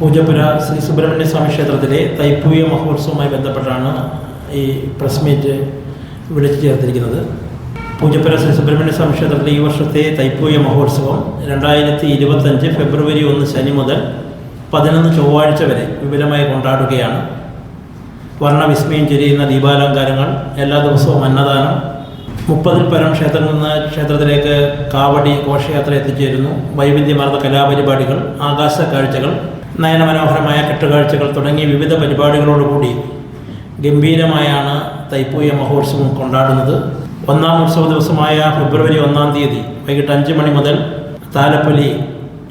പൂജപ്പുര ശ്രീ സുബ്രഹ്മണ്യ സ്വാമി ക്ഷേത്രത്തിലെ തൈപ്പൂയ മഹോത്സവവുമായി ബന്ധപ്പെട്ടാണ് ഈ പ്രസ് മീറ്റ് വിളിച്ചു ചേർത്തിരിക്കുന്നത്. പൂജപ്പുര ശ്രീ സുബ്രഹ്മണ്യ സ്വാമി ക്ഷേത്രത്തിലെ ഈ വർഷത്തെ തൈപ്പൂയ മഹോത്സവം രണ്ടായിരത്തി ഇരുപത്തഞ്ച് ഫെബ്രുവരി ഒന്ന് ശനി മുതൽ പതിനൊന്ന് ചൊവ്വാഴ്ച വരെ വിപുലമായി കൊണ്ടാടുകയാണ്. വർണവിസ്മയം ചെരിയുന്ന ദീപാലങ്കാരങ്ങൾ എല്ലാ ദിവസവും അന്നദാനം മുപ്പതിൽ പരം ക്ഷേത്രങ്ങളിൽ നിന്ന് ക്ഷേത്രത്തിലേക്ക് കാവടി ഘോഷയാത്ര എത്തിച്ചേരുന്നു. വൈവിധ്യമാർന്ന കലാപരിപാടികൾ ആകാശ കാഴ്ചകൾ നയനമനോഹരമായ കെട്ടുകാഴ്ചകൾ തുടങ്ങി വിവിധ പരിപാടികളോടുകൂടി ഗംഭീരമായാണ് തൈപ്പൂയ മഹോത്സവം കൊണ്ടാടുന്നത്. ഒന്നാം ഉത്സവ ദിവസമായ ഫെബ്രുവരി ഒന്നാം തീയതി വൈകിട്ട് അഞ്ച് മണി മുതൽ താലപ്പൊലി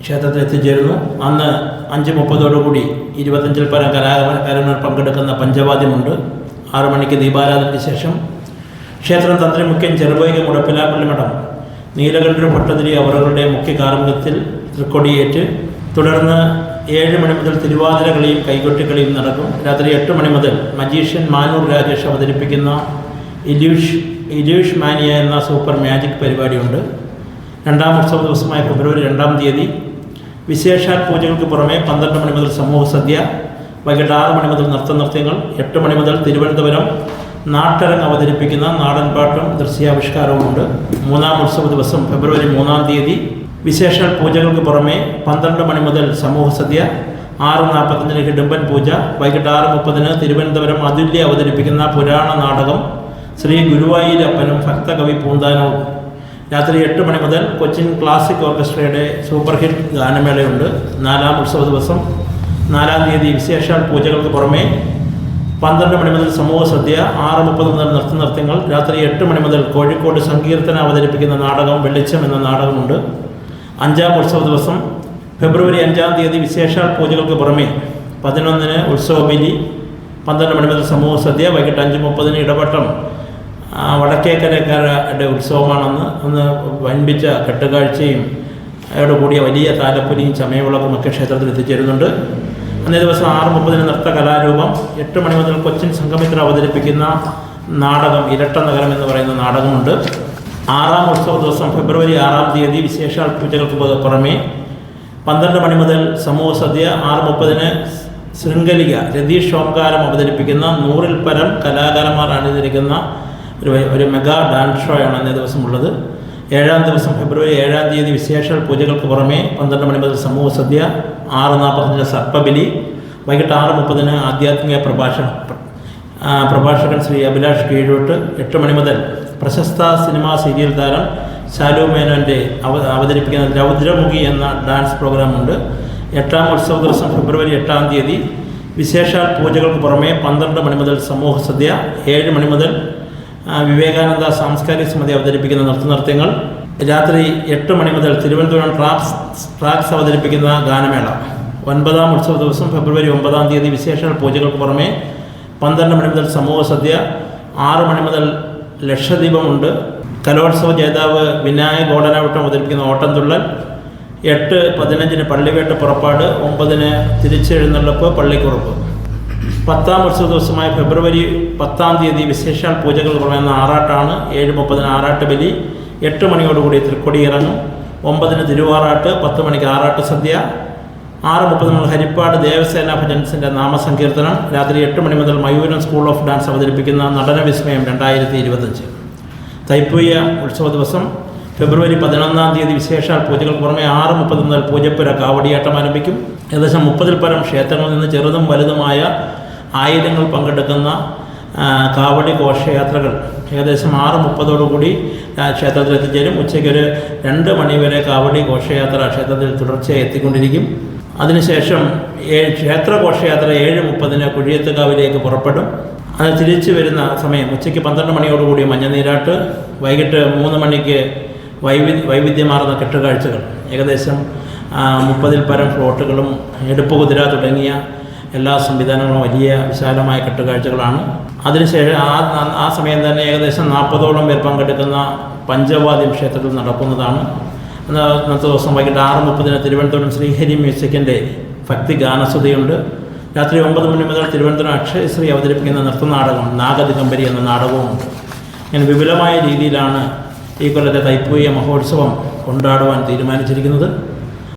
ക്ഷേത്രത്തിൽ എത്തിച്ചേരുന്നു. അന്ന് അഞ്ച് മുപ്പതോടുകൂടി ഇരുപത്തഞ്ചിൽ പരം കലാകാരന്മാർ പങ്കെടുക്കുന്ന പഞ്ചവാദ്യമുണ്ട്. ആറു മണിക്ക് ദീപാരാധനയ്ക്ക് ശേഷം ക്ഷേത്രം തന്ത്രി മുഖ്യൻ ചെറുവൈക മുടപ്പിലാപ്പള്ളി മഠം നീലകണ്ഠ ഭട്ടതിരി അവരുടെ മുഖ്യ കാർമ്മികത്തിൽ തൃക്കൊടിയേറ്റ്. തുടർന്ന് ഏഴ് മണി മുതൽ തിരുവാതിരകളിയും കൈകൊട്ടികളിയും നടക്കും. രാത്രി എട്ട് മണി മുതൽ മജീഷ്യൻ മാനൂർ രാജേഷ് അവതരിപ്പിക്കുന്ന ഇല്യൂഷ് ഇല്യൂഷ് മാനിയ എന്ന സൂപ്പർ മാജിക് പരിപാടിയുണ്ട്. രണ്ടാം ഉത്സവ ദിവസമായ ഫെബ്രുവരി രണ്ടാം തീയതി വിശേഷാൽ പൂജകൾക്ക് പുറമെ പന്ത്രണ്ട് മണി മുതൽ സമൂഹ സദ്യ വൈകിട്ട് ആറ് മണി മുതൽ നൃത്തനൃത്യങ്ങൾ എട്ട് മണി മുതൽ തിരുവനന്തപുരം നാട്ടരങ്ങ് അവതരിപ്പിക്കുന്ന നാടൻപാട്ടും ദൃശ്യാവിഷ്കാരവുമുണ്ട്. മൂന്നാം ഉത്സവ ദിവസം ഫെബ്രുവരി മൂന്നാം തീയതി. വിശേഷ പൂജകൾക്ക് പുറമെ പന്ത്രണ്ട് മണി മുതൽ സമൂഹ സദ്യ ആറ് നാൽപ്പത്തഞ്ചിന് ഹിഡുമ്പൻ പൂജ വൈകിട്ട് ആറ് മുപ്പതിന് തിരുവനന്തപുരം അതുല്യ അവതരിപ്പിക്കുന്ന പുരാണ നാടകം ശ്രീ ഗുരുവായൂരപ്പനും ഭക്തകവി പൂന്താനവും. രാത്രി എട്ട് മണി മുതൽ കൊച്ചിൻ ക്ലാസിക് ഓർക്കസ്ട്രയുടെ സൂപ്പർ ഹിറ്റ് ഗാനമേളയുണ്ട്. നാലാം ഉത്സവ ദിവസം നാലാം തീയതി വിശേഷാൽ പൂജകൾക്ക് പുറമെ പന്ത്രണ്ട് മണി മുതൽ സമൂഹ സദ്യ ആറ് മുപ്പത് മുതൽ നൃത്തനൃത്യങ്ങൾ രാത്രി എട്ട് മണി മുതൽ കോഴിക്കോട് സങ്കീർത്തന അവതരിപ്പിക്കുന്ന നാടകം വെളിച്ചം എന്ന നാടകമുണ്ട്. അഞ്ചാം ഉത്സവ ദിവസം ഫെബ്രുവരി അഞ്ചാം തീയതി വിശേഷാൽ പൂജകൾക്ക് പുറമെ പതിനൊന്നിന് ഉത്സവബലി പന്ത്രണ്ട് മണി മുതൽ സമൂഹ സദ്യ വൈകിട്ട് അഞ്ച് മുപ്പതിന് ഇടവട്ടം ആ, വടക്കേക്കരക്കാരുടെ ഉത്സവമാണെന്ന് അന്ന് വൻപിച്ച കെട്ടുകാഴ്ചയും അതോടുകൂടിയ വലിയ താലപ്പൊലിയും ചമയവിളക്കും ഒക്കെ ക്ഷേത്രത്തിൽ എത്തിച്ചേരുന്നുണ്ട്. അന്നേ ദിവസം ആറ് മുപ്പതിന് നൃത്ത കലാരൂപം എട്ട് മണി മുതൽ കൊച്ചിൻ സംഗമിത്ര അവതരിപ്പിക്കുന്ന നാടകം ഇരട്ട നഗരം എന്ന് പറയുന്ന നാടകമുണ്ട്. ആറാം ഉത്സവ ദിവസം ഫെബ്രുവരി ആറാം തീയതി വിശേഷാൽ പൂജകൾക്ക് പുറമേ പന്ത്രണ്ട് മണി മുതൽ സമൂഹ സദ്യ ആറ് മുപ്പതിന് ശൃംഖലിക രതീഷ് ഓംകാരം അവതരിപ്പിക്കുന്ന നൂറിൽ പരം കലാകാരന്മാർ അണിഞ്ഞിരിക്കുന്ന ഒരു ഒരു മെഗാ ഡാൻസ് ഷോയാണ് അന്നേ ദിവസം ഉള്ളത് ഏഴാം ദിവസം ഫെബ്രുവരി ഏഴാം തീയതി വിശേഷ പൂജകൾക്ക് പുറമേ പന്ത്രണ്ട് മണി മുതൽ സമൂഹ സദ്യ ആറ് നാൽപ്പത്തഞ്ചിന് സർപ്പബലി വൈകിട്ട് ആറ് മുപ്പതിന് ആധ്യാത്മിക പ്രഭാഷണം. പ്രഭാഷകൻ ശ്രീ അഭിലാഷ് കീഴോട്ട് എട്ട് മണി മുതൽ പ്രശസ്ത സിനിമാ സീരിയൽ താരം ശാലു മേനോന്റെ അവ അവതരിപ്പിക്കുന്ന രൗദ്രമുഖി എന്ന ഡാൻസ് പ്രോഗ്രാമുണ്ട് എട്ടാം ഉത്സവ ദിവസം ഫെബ്രുവരി എട്ടാം തീയതി വിശേഷാൽ പൂജകൾക്ക് പുറമേ പന്ത്രണ്ട് മണി മുതൽ സമൂഹ സദ്യ ഏഴ് മണി മുതൽ വിവേകാനന്ദ സാംസ്കാരിക സമിതി അവതരിപ്പിക്കുന്ന നൃത്തനൃത്യങ്ങൾ രാത്രി എട്ട് മണി മുതൽ തിരുവനന്തപുരം ട്രാക്സ് ട്രാക്സ് അവതരിപ്പിക്കുന്ന ഗാനമേള. ഒൻപതാം ഉത്സവ ദിവസം ഫെബ്രുവരി ഒമ്പതാം തീയതി വിശേഷ പൂജകൾക്ക് പുറമെ പന്ത്രണ്ട് മണി മുതൽ സമൂഹ സദ്യ ആറ് മണി മുതൽ ലക്ഷദ്വീപമുണ്ട്. കലോത്സവ ജേതാവ് വിനായക് ഓടനാവട്ടം അവതരിപ്പിക്കുന്ന ഓട്ടംതുള്ളൽ എട്ട് പതിനഞ്ചിന് പള്ളിവേട്ട് പുറപ്പാട് ഒമ്പതിന് തിരിച്ചെഴുന്നള്ളപ്പ് പള്ളിക്കുറപ്പ്. പത്താം വർഷ ദിവസമായ ഫെബ്രുവരി പത്താം തീയതി വിശേഷാൽ പൂജകൾ പറയുന്ന ആറാട്ടാണ്. ഏഴ് മുപ്പതിന് ആറാട്ട് ബലി എട്ട് മണിയോടുകൂടി തൃക്കൊടി ഇറങ്ങും. ഒമ്പതിന് തിരുവാറാട്ട് പത്ത് മണിക്ക് ആറാട്ട് സദ്യ ആറ് മുപ്പത് മുതൽ ഹരിപ്പാട് ദേവസേന ഭജൻസിന്റെ നാമസങ്കീർത്തനം. രാത്രി എട്ട് മണി മുതൽ മയൂരം സ്കൂൾ ഓഫ് ഡാൻസ് അവതരിപ്പിക്കുന്ന നടന വിസ്മയം രണ്ടായിരത്തി ഇരുപത്തഞ്ച്. തൈപ്പൂയ ഉത്സവ ദിവസം ഫെബ്രുവരി പതിനൊന്നാം തീയതി വിശേഷാൽ പൂജകൾ പുറമെ ആറ് മുപ്പത് മുതൽ പൂജപ്പുര കാവടിയാട്ടം ആരംഭിക്കും. ഏകദേശം മുപ്പതിൽ പരം ക്ഷേത്രങ്ങളിൽ നിന്ന് ചെറുതും വലുതുമായ ആയിരങ്ങൾ പങ്കെടുക്കുന്ന കാവടി ഘോഷയാത്രകൾ ഏകദേശം ആറ് മുപ്പതോടുകൂടി ക്ഷേത്രത്തിൽ എത്തിച്ചേരും. ഉച്ചയ്ക്ക് ഒരു രണ്ട് മണിവരെ കാവടി ഘോഷയാത്ര ക്ഷേത്രത്തിൽ തുടർച്ചയായി എത്തിക്കൊണ്ടിരിക്കും. അതിനുശേഷം ക്ഷേത്ര ഘോഷയാത്ര ഏഴ് മുപ്പതിന് കുഴിയത്തുകാവിലേക്ക് പുറപ്പെടും. അത് തിരിച്ചു വരുന്ന സമയം ഉച്ചയ്ക്ക് പന്ത്രണ്ട് മണിയോടുകൂടി മഞ്ഞനീരാട്ട് വൈകിട്ട് മൂന്ന് മണിക്ക് വൈവിധ്യ വൈവിധ്യമാർന്ന കെട്ടുകാഴ്ചകൾ. ഏകദേശം മുപ്പതിൽ പരം ഫ്ലോട്ടുകളും എടുപ്പ് കുതിര തുടങ്ങിയ എല്ലാ സംവിധാനങ്ങളും വലിയ വിശാലമായ കെട്ടുകാഴ്ചകളാണ്. അതിനുശേഷം ആ ആ- സമയം തന്നെ ഏകദേശം നാൽപ്പതോളം പേർ പങ്കെടുക്കുന്ന പഞ്ചവാദ്യം ക്ഷേത്രത്തിൽ നടക്കുന്നതാണ്. ഇന്നത്തെ ദിവസം വൈകിട്ട് ആറ് മുപ്പതിന് തിരുവനന്തപുരം ശ്രീഹരി മ്യൂസിക്കിന്റെ ഭക്തി ഗാനസ്തുതിയുണ്ട് രാത്രി ഒമ്പത് മണി മുതൽ തിരുവനന്തപുരം അക്ഷയശ്രീ അവതരിപ്പിക്കുന്ന നൃത്തനാടകം നാഗദിഗംബരി എന്ന നാടകവുമുണ്ട്. ഇങ്ങനെ വിപുലമായ രീതിയിലാണ് ഈ കൊല്ലത്തെ തൈപ്പൂയ മഹോത്സവം കൊണ്ടാടുവാൻ തീരുമാനിച്ചിരിക്കുന്നത്.